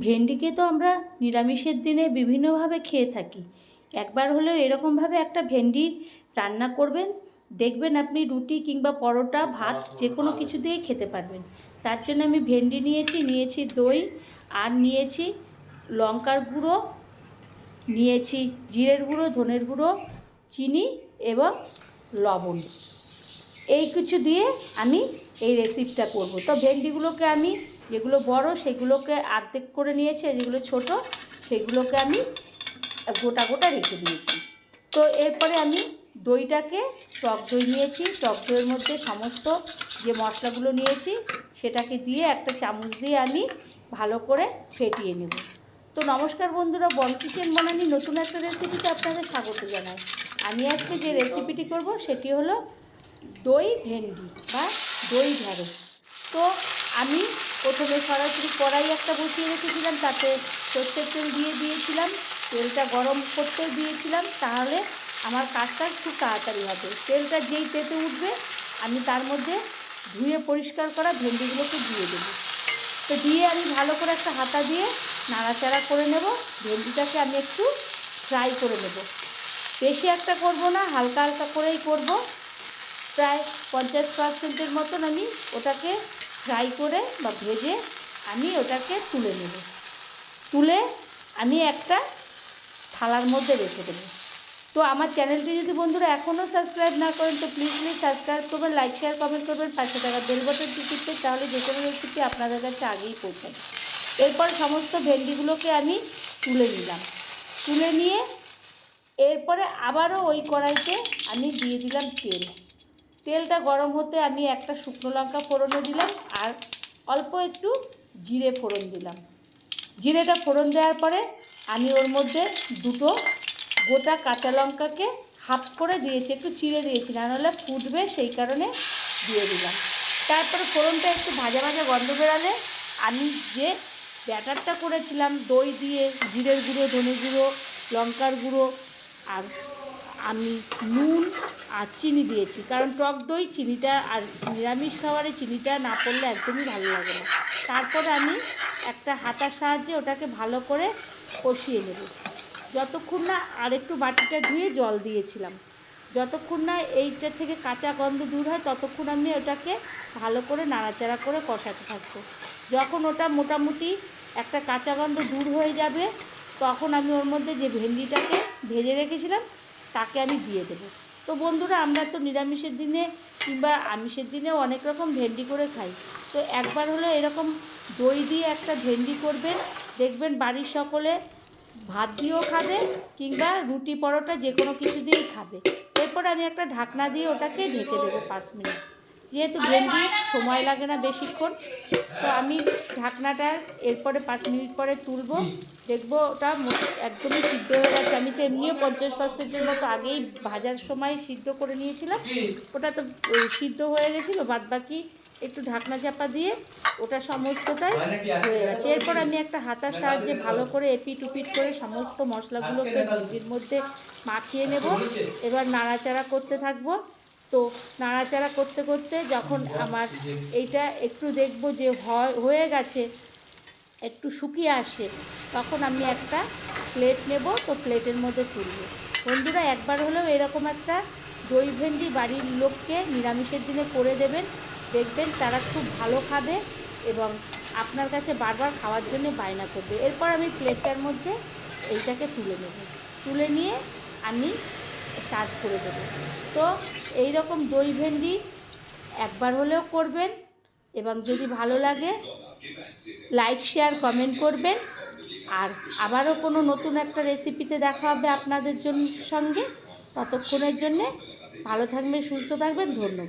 ভেন্ডিকে তো আমরা নিরামিষের দিনে বিভিন্নভাবে খেয়ে থাকি। একবার হলেও এরকমভাবে একটা ভেন্ডি রান্না করবেন দেখবেন আপনি রুটি কিংবা পরোটা ভাত যে কোনো কিছু দিয়েই খেতে পারবেন। তার জন্য আমি ভেন্ডি নিয়েছি নিয়েছি দই আর নিয়েছি লঙ্কার গুঁড়ো নিয়েছি জিরের গুঁড়ো ধনের গুঁড়ো চিনি এবং লবণ। এই কিছু দিয়ে আমি এই রেসিপিটা করব। তো ভেন্ডিগুলোকে আমি যেগুলো বড়, সেগুলোকে আর্ধেক করে নিয়েছি আর যেগুলো ছোট, সেগুলোকে আমি গোটা গোটা রেখে দিয়েছি। তো এরপরে আমি দইটাকে, টক দই নিয়েছি, টক দইয়ের মধ্যে সমস্ত যে মশলাগুলো নিয়েছি, সেটাকে দিয়ে একটা চামচ দিয়ে আমি ভালো করে ফেটিয়ে নেব। তো নমস্কার বন্ধুরা, বন কিচেন বনানি নতুন একটা রেসিপিতে আপনাদের স্বাগত জানাই। আমি আজকে যে রেসিপিটি করব, সেটি হলো দই ভেন্ডি বা দই ঢ্যাঁড়স তো আমি প্রথমে সরাসরি কড়াই একটা বসিয়ে রেখেছিলাম, তাতে সর্ষের তেল দিয়ে দিয়েছিলাম, তেলটা গরম করতেও দিয়েছিলাম, তাহলে আমার কাজটা খুব তাড়াতাড়ি হবে। তেলটা যেই তেতে উঠবে, আমি তার মধ্যে ধুয়ে পরিষ্কার করা ভেন্ডিগুলোকে দিয়ে দেবো। তো দিয়ে আমি ভালো করে একটা হাতা দিয়ে নাড়াচাড়া করে নেব, ভেন্ডিটাকে আমি একটু ফ্রাই করে নেব। বেশি একটা করব না, হালকা হালকা করেই করব। প্রায় পঞ্চাশ পার্সেন্টের মতন আমি ওটাকে ফ্রাই করে বা ভেজে আমি ওটাকে তুলে নেব। তুলে আমি একটা থালার মধ্যে রেখে দেবো। তো আমার চ্যানেলটি যদি বন্ধুরা এখনও সাবস্ক্রাইব না করেন, তো প্লিজ প্লিজ সাবস্ক্রাইব করবেন লাইক শেয়ার কমেন্ট করবেন পাঁচশো টাকা বেল বাটনটি টিপতে তাহলে যে কোনো রেসিপি আপনাদের কাছে আগেই পৌঁছায় এরপর সমস্ত ভেন্ডিগুলোকে আমি তুলে নিলাম। তুলে নিয়ে এরপরে আবারও ওই কড়াইতে আমি দিয়ে দিলাম তেল। তেলটা গরম হতে আমি একটা শুকনো লঙ্কা ফোড়নে দিলাম আর অল্প একটু জিরে ফোড়ন দিলাম। জিরেটা ফোড়ন দেওয়ার পরে আমি ওর মধ্যে দুটো গোটা কাঁচা লঙ্কাকে হাফ করে দিয়েছি, একটু চিড়ে দিয়েছি, না হলে ফুটবে সেই কারণে দিয়ে দিলাম। তারপরে ফোড়নটা একটু ভাজা ভাজা গন্ধ বেরালে আমি যে ব্যাটারটা করেছিলাম, দই দিয়ে জিরের গুঁড়ো, ধনে গুঁড়ো, লঙ্কার গুঁড়ো আর আমি নুন আর চিনি দিয়েছি। কারণ টক দই চিনিটা আর নিরামিষ খাবারে চিনিটা না পড়লে একদমই ভালো লাগে না। তারপরে আমি একটা হাতার সাহায্যে ওটাকে ভালো করে কষিয়ে নেব। যতক্ষণ না আর একটু বাটিটা ধুয়ে জল দিয়েছিলাম। যতক্ষণ না এইটা থেকে কাঁচা গন্ধ দূর হয়, ততক্ষণ আমি ওটাকে ভালো করে নাড়াচাড়া করে কষাতে থাকব। যখন ওটা মোটামুটি একটা কাঁচা গন্ধ দূর হয়ে যাবে, তখন আমি ওর মধ্যে যে ভেন্ডিটাকে ভেজে রেখেছিলাম, তাকে আমি দিয়ে দেবো। তো বন্ধুরা, আমরা তো নিরামিষের দিনে কিংবা আমিষের দিনেও অনেক রকম ভেন্ডি করে খাই। তো একবার হলো এরকম দই দিয়ে একটা ভেন্ডি করবেন, দেখবেন বাড়ির সকলে ভাত দিয়েও খাবে কিংবা রুটি পরোটা যে কোনো কিছু দিয়েই খাবে। এরপর আমি একটা ঢাকনা দিয়ে ওটাকে ঢেকে দেবো পাঁচ মিনিট। যেহেতু ভেন্ডি সময় লাগে না বেশিক্ষণ, তো আমি ঢাকনাটা এরপরে পাঁচ মিনিট পরে তুলবো, দেখব ওটা একদমই সিদ্ধ হয়ে গেছে। আমি তো এমনিও পঞ্চাশ পার্সেন্টের মতো আগেই ভাজার সময় সিদ্ধ করে নিয়েছিলাম। ওটা তো সিদ্ধ হয়ে গেছিল বাদ বাকি একটু ঢাকনা চাপা দিয়ে ওটা সমস্তটাই হয়ে গেছে। এরপর আমি একটা হাতার সাহায্যে ভালো করে এপিট উপিট করে সমস্ত মশলাগুলোকে ভেন্ডির মধ্যে মাখিয়ে নেব। এবার নাড়াচাড়া করতে থাকব। তো নাড়াচাড়া করতে করতে যখন আমার এইটা একটু দেখব যে হয়ে গেছে একটু শুকিয়ে আসে তখন আমি একটা প্লেট নেব, তো প্লেটের মধ্যে তুলব। বন্ধুরা, একবার হলেও এরকম একটা দই ভেন্ডি বাড়ির লোককে নিরামিষের দিনে করে দেবেন। দেখবেন তারা খুব ভালো খাবে এবং আপনার কাছে বারবার খাওয়ার জন্য বায়না করবে। এরপর আমি প্লেটটার মধ্যে এইটাকে তুলে নেব। তুলে নিয়ে আমি সার্ভ করে দেবো। তো এই রকম দই ভেন্ডি একবার হলেও করবেন এবং যদি ভালো লাগে, লাইক, শেয়ার, কমেন্ট করবেন। আর আবারও কোনো নতুন একটা রেসিপিতে দেখা হবে আপনাদের জন্য সঙ্গে। ততক্ষণের জন্যে ভালো থাকবেন, সুস্থ থাকবেন, ধন্যবাদ।